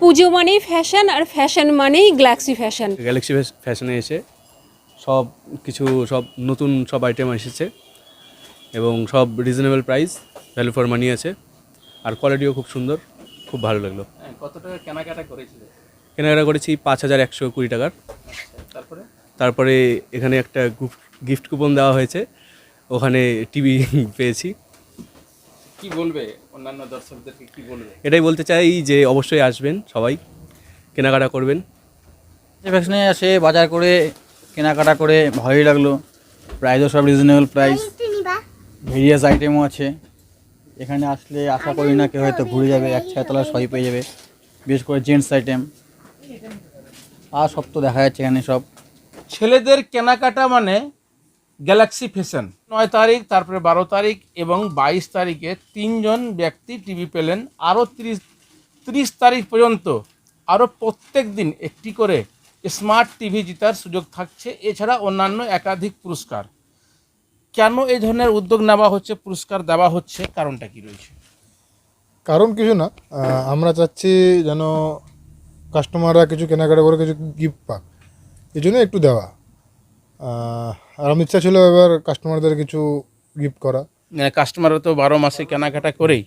পুজো মানেই ফ্যাশন আর ফ্যাশন মানেই গ্যালাক্সি ফ্যাশন গ্যালাক্সি ফ্যাশনে এসে সব কিছু সব নতুন সব আইটেম এসেছে এবং সব reasonable price value for money আছে। আর কোয়ালিটিও খুব সুন্দর খুব ভালো লাগল। হ্যাঁ, কত টাকা কেনাকাটা করেছিল? কেনাকাটা করেছি পাঁচ হাজার একশো কুড়ি টাকার। তারপরে? তারপরে এখানে একটা গিফট কুপন দেওয়া হয়েছে। ওখানে টিভি পেয়েছি। কি বলবে অন্যান্য দর্শকদেরকে কি বলবে? এটাই বলতে চাই যে অবশ্যই আসবেন সবাই কেনাকাটা করবেন। ভ্যাকসিনে আসে বাজার করে কেনাকাটা করে ভালোই লাগল। প্রাইসও সব রিজনেবল প্রাইস ভেরিয়াস আইটেমও আছে। এখানে আসলে আশা করি না কেউ হয়তো ঘুরে যাবে এক ছায়াতলা সবই পেয়ে যাবে। বিশেষ করে জেন্টস আইটেম আর সব তো দেখা যাচ্ছে এখানে সব। ছেলেদের কেনাকাটা মানে গ্যালাক্সি ফ্যাশন। নয় তারিখ তারপরে বারো তারিখ এবং বাইশ তারিখে তিনজন ব্যক্তি টিভি পেলেন। আরও তিরিশ তিরিশ তারিখ পর্যন্ত আরও প্রত্যেক দিন একটি করে স্মার্ট টিভি জেতার সুযোগ থাকছে। এছাড়া অন্যান্য একাধিক পুরস্কার। কেন এই ধরনের উদ্যোগ নেওয়া হচ্ছে পুরস্কার দেওয়া হচ্ছে কারণটা কি রয়েছে? কারণ কিছু না আমরা চাচ্ছি যেন কাস্টমাররা কিছু কেনাকাটা করে কিছু গিফট পাক। এই জন্য একটু দেওয়া। আর আমার ইচ্ছা ছিল এবার কাস্টমারদের কিছু গিফট করা। কাস্টমাররা তো বারো মাসে কেনাকাটা করেই।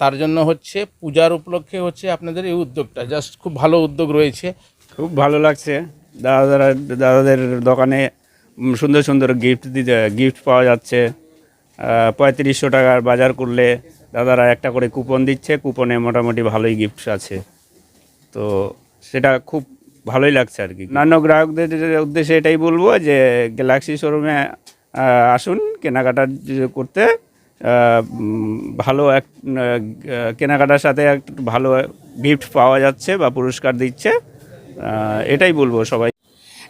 তার জন্য হচ্ছে পূজার উপলক্ষে হচ্ছে আপনাদের এই উদ্যোগটা। জাস্ট খুব ভালো উদ্যোগ রয়েছে। খুব ভালো লাগছে। দাদারা দাদাদের দোকানে সুন্দর সুন্দর গিফট দিতে গিফট পাওয়া যাচ্ছে। পঁয়ত্রিশশো টাকার বাজার করলে দাদারা একটা করে কুপন দিচ্ছে। কুপনে মোটামুটি ভালোই গিফট আছে। তো সেটা খুব ভালোই লাগছে আর কি। অন্যান্য গ্রাহকদের উদ্দেশ্যে এটাই বলব যে গ্যালাক্সি শোরুমে আসুন কেনাকাটা করতে ভালো এক কেনাকাটার সাথে এক ভালো গিফট পাওয়া যাচ্ছে বা পুরস্কার দিচ্ছে এটাই বলব সবাই।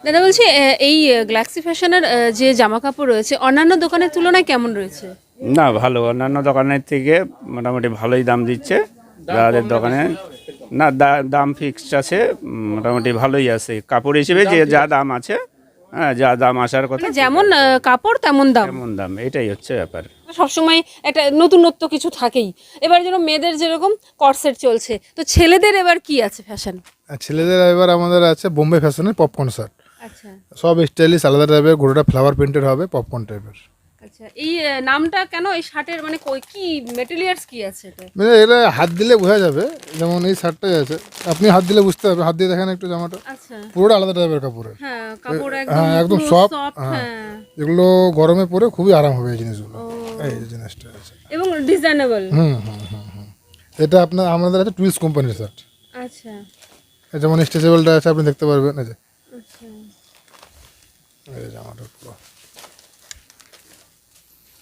দাদা বলছি এই গ্যালাক্সি ফ্যাশনের যে জামা কাপড় রয়েছে অন্যান্য দোকানের তুলনায় কেমন রয়েছে? না ভালো। অন্যান্য দোকানের থেকে মোটামুটি ভালোই দাম দিচ্ছে। দাদাদের দোকানে না দা- দাম ফিক্সড আছে মোটামুটি ভালোই আছে। কাপড় হিসেবে যে যা দাম আছে হ্যাঁ যা দাম আসার কথা মানে যেমন কাপড় তেমন দাম। তেমন দাম এটাই হচ্ছে ব্যাপার। সবসময় একটা নতুনত্ব কিছু থাকেই। এবার যেন মেয়েদের যেরকম কর্সেট চলছে তো ছেলেদের এবার কি আছে ফ্যাশন আর ছেলেদের এবার আমাদের আছে বোম্বে ফ্যাশনের পপকর্ন শার্ট আচ্ছা। সব স্টাইলিশ আলাদা টাইপের গোটাটা ফ্লাওয়ার প্রিন্টেড হবে পপকর্ন টাইপের আচ্ছা এই নামটা কেন এই শার্টের মানে কি মেটেরিয়ালস কি আছে এটা মানে এটা হাত দিলে বোঝা যাবে যেমন এই শার্টটাই আছে। আপনি হাত দিলে বুঝতে পারবেন হাত দিয়ে দেখেন একটু জামাটা। আচ্ছা। পুরোটা আলাদা টাইপের কাপড়ের। হ্যাঁ কাপড় হ্যাঁ, একদম হ্যাঁ। হ্যাঁ। এগুলো গরমে পরে খুবই আরাম হবে এই জিনিসগুলো। এই জিনিসটা আছে। এবং ডিজাইনেবল হুম হুম হুম এটা আপনার আমাদের আছে টুইলস কোম্পানির শার্ট আচ্ছা। যেমন স্ট্রেচেবলটা আছে আপনি দেখতে পারবেন এই যে। এই জামাটা পুরো।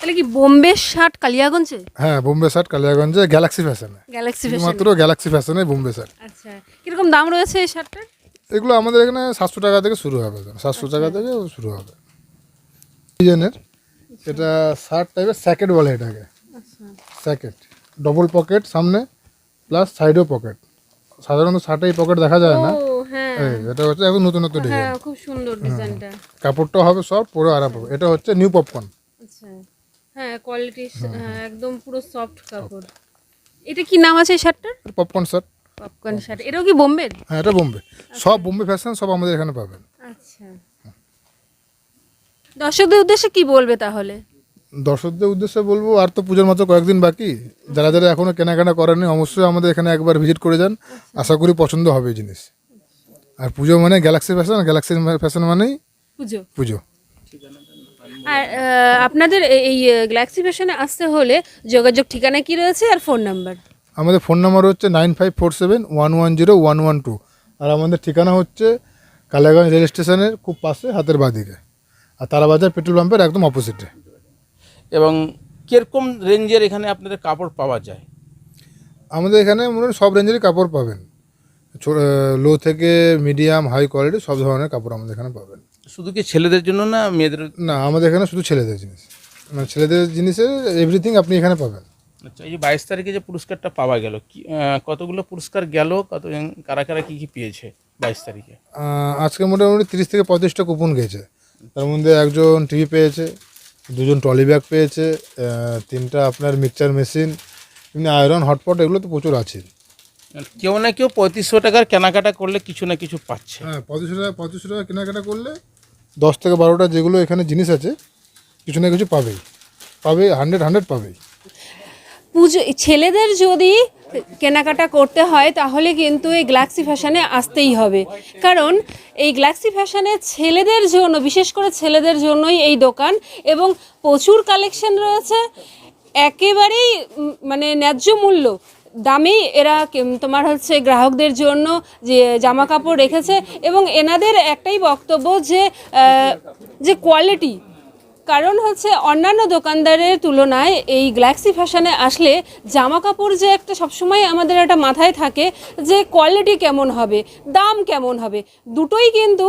তাহলে কি বোম্বে শার্ট কালিয়াগঞ্জে? হ্যাঁ বোম্বে শার্ট কালিয়াগঞ্জে গ্যালাক্সি ফ্যাশনে গ্যালাক্সি ফ্যাশন শুধুমাত্র গ্যালাক্সি ফ্যাশনে বোম্বে শার্ট। আচ্ছা কীরকম দাম রয়েছে এই শার্টটার? এগুলো আমাদের এখানে সাতশো টাকা থেকে শুরু হবে সাতশো টাকা থেকে শুরু হবে। ডিজাইনের এটা শার্ট টাইপের স্যাকেট বলে এটাকে। স্যাকেট ডবল পকেট সামনে প্লাস সাইডেও পকেট সাধারণত শার্টেই পকেট দেখা যায় না। হ্যাঁ। এটা হচ্ছে এখন নতুন নতুন ডিজাইন হ্যাঁ খুব সুন্দর ডিজাইনটা কাপড়টাও হবে সব পরে আরাম হবে। এটা হচ্ছে নিউ পপকর্ন আচ্ছা। হ্যাঁ কোয়ালিটি একদম পুরো সফট কাপড়। এটা কি নাম আছে এই শার্টটার? পপকর্ন শার্ট পপকর্ন শার্ট এটাও কি বোম্বের হ্যাঁ এটা বোম্বে। সব বোম্বে ফ্যাশন সব আমাদের এখানে পাবেন। আচ্ছা। দর্শকদের উদ্দেশ্যে কি বলবে তাহলে? দর্শকদের উদ্দেশ্যে বলব আর তো পুজোর মাত্র কয়েকদিন বাকি। যারা যারা এখনও কেনাকাটা করেনি অবশ্যই আমাদের এখানে একবার ভিজিট করে যান। আশা করি পছন্দ হবে এই জিনিস। আর পুজো মানে গ্যালাক্সি ফ্যাশন গ্যালাক্সি ফ্যাশন মানেই পুজো। পুজো। আর আপনাদের এই- এই গ্যালাক্সি ফ্যাশনে আসতে হলে যোগাযোগ ঠিকানা কি রয়েছে আর ফোন নাম্বার? আমাদের ফোন নাম্বার হচ্ছে nine five four seven one one zero one one two. আর আমাদের ঠিকানা হচ্ছে কালাগঞ্জ রেল স্টেশনের খুব পাশে হাতের বাদিকে। আর তারাবাজার পেট্রোল পাম্পের একদম অপোজিটে। এবং কীরকম রেঞ্জের এখানে আপনাদের কাপড় পাওয়া যায়? আমাদের এখানে মনে হয় সব রেঞ্জেরই কাপড় পাবেন। লো থেকে মিডিয়াম হাই কোয়ালিটি সব ধরনের কাপড় আমাদের এখানে পাবেন। শুধু কি ছেলেদের জন্য না মেয়েদের? না আমাদের এখানে শুধু ছেলেদের জিনিস। মানে ছেলেদের জিনিসের এভরিথিং আপনি এখানে পাবেন। আচ্ছা এই যে বাইশ তারিখে যে পুরস্কারটা পাওয়া গেল কি কতগুলো পুরস্কার গেল? কত কারা কারা কী কী পেয়েছে বাইশ তারিখে? আজকে মোটামুটি তিরিশ থেকে পঁয়ত্রিশটা কুপন গেছে। তার মধ্যে একজন টিভি পেয়েছে দুজন ট্রলি ব্যাগ পেয়েছে তিনটা আপনার মিক্সচার মেশিন এমনি আয়রন হটপট এগুলো তো প্রচুর আছে। কেউ না কেউ পঁয়ত্রিশশো টাকার কেনাকাটা করলে কিছু না কিছু পাচ্ছে। হ্যাঁ পঁচিশশো টাকা পঁয়ত্রিশশো টাকা কেনাকাটা করলে দশ থেকে বারোটা যেগুলো এখানে জিনিস আছে কিছু না কিছু পাবেই। পাবে হান্ড্রেড হান্ড্রেড পাবেই। পুজো, ছেলেদের যদি কেনাকাটা করতে হয়, তাহলে কিন্তু এই গ্যালাক্সি ফ্যাশনে আসতেই হবে। কারণ এই গ্যালাক্সি ফ্যাশনে ছেলেদের জন্য, বিশেষ করে ছেলেদের জন্যই এই দোকান এবং প্রচুর কালেকশন রয়েছে। একেবারেই মানে ন্যায্য মূল্য। দামেই এরা তোমার হচ্ছে গ্রাহকদের জন্য যে জামা কাপড় রেখেছে এবং এনাদের একটাই বক্তব্য যে যে কোয়ালিটি কারণ হচ্ছে অন্যান্য দোকানদারের তুলনায় এই গ্যালাক্সি ফ্যাশনে আসলে জামা কাপড় যে একটা সবসময় আমাদের একটা মাথায় থাকে যে কোয়ালিটি কেমন হবে, দাম কেমন হবে, দুটোই কিন্তু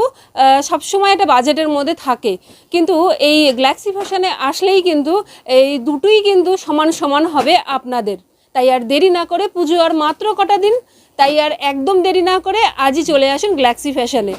সবসময় একটা বাজেটের মধ্যে থাকে। কিন্তু এই গ্যালাক্সি ফ্যাশনে আসলেই কিন্তু এই দুটোই কিন্তু সমান সমান হবে আপনাদের। তাই আর দেরি না করে পুজো আর মাত্র কটা দিন, তাই আর একদম দেরি না করে আজই চলে আসুন গ্যালাক্সি ফ্যাশনে।